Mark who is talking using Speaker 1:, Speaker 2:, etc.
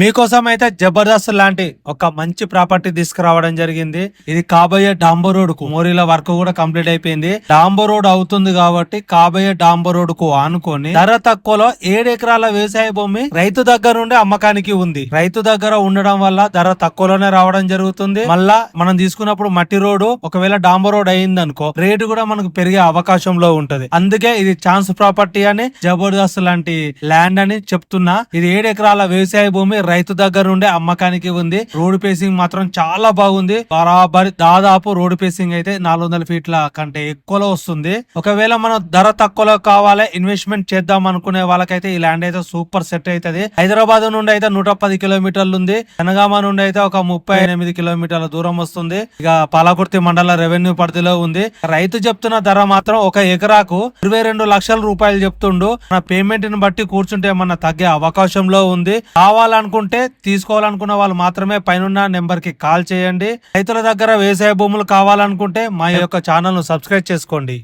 Speaker 1: మీకోసం అయితే జబర్దస్త్ లాంటి ఒక మంచి ప్రాపర్టీ తీసుకురావడం జరిగింది. ఇది కాబోయే డాంబర్ రోడ్కు మోరీల వర్క్ కూడా కంప్లీట్ అయిపోయింది. డాంబర్ రోడ్ అవుతుంది కాబట్టి కాబోయే డాంబర్ రోడ్కు ఆనుకొని ధర తక్కువలో ఏడు ఎకరాల వ్యవసాయ భూమి రైతు దగ్గర నుండి అమ్మకానికి ఉంది. రైతు దగ్గర ఉండడం వల్ల ధర తక్కువలోనే రావడం జరుగుతుంది. మళ్ళా మనం తీసుకున్నప్పుడు మట్టి రోడ్డు ఒకవేళ డాంబర్ రోడ్ అయింది అనుకో రేటు కూడా మనకు పెరిగే అవకాశంలో ఉంటది. అందుకే ఇది ఛాన్స్ ప్రాపర్టీ అని జబర్దస్త్ లాంటి ల్యాండ్ అని చెప్తున్నా. ఇది ఏడు ఎకరాల వ్యవసాయ భూమి రైతు దగ్గర నుండి అమ్మకానికి ఉంది. రోడ్ పేసింగ్ మాత్రం చాలా బాగుంది. బరాబరి దాదాపు రోడ్ పేసింగ్ అయితే నాలుగు వందల ఫీట్ల కంటే ఎక్కువలో వస్తుంది. ఒకవేళ మనం ధర తక్కువలో కావాలి ఇన్వెస్ట్మెంట్ చేద్దాం అనుకునే వాళ్ళకైతే ఈ ల్యాండ్ అయితే సూపర్ సెట్ అవుతుంది హైదరాబాద్ నుండి అయితే నూట పది కిలోమీటర్లు ఉంది. జనగామ నుండి అయితే ఒక ముప్పై ఎనిమిది కిలోమీటర్ల దూరం వస్తుంది. ఇక పాలకుర్తి మండల రెవెన్యూ పరిధిలో ఉంది. రైతు చెప్తున్న ధర మాత్రం ఒక ఎకరాకు ఇరవై రెండు లక్షల రూపాయలు చెప్తుండు. మన పేమెంట్ని బట్టి కూర్చుంటే మన తగ్గే అవకాశంలో ఉంది. అనుకుంటే తీసుకోవాలనుకున్న వాళ్ళు మాత్రమే పైన నెంబర్కి కాల్ చేయండి. రైతుల దగ్గర వ్యవసాయ భూములు కావాలనుకుంటే మా యొక్క ఛానల్ను సబ్స్క్రైబ్ చేసుకోండి.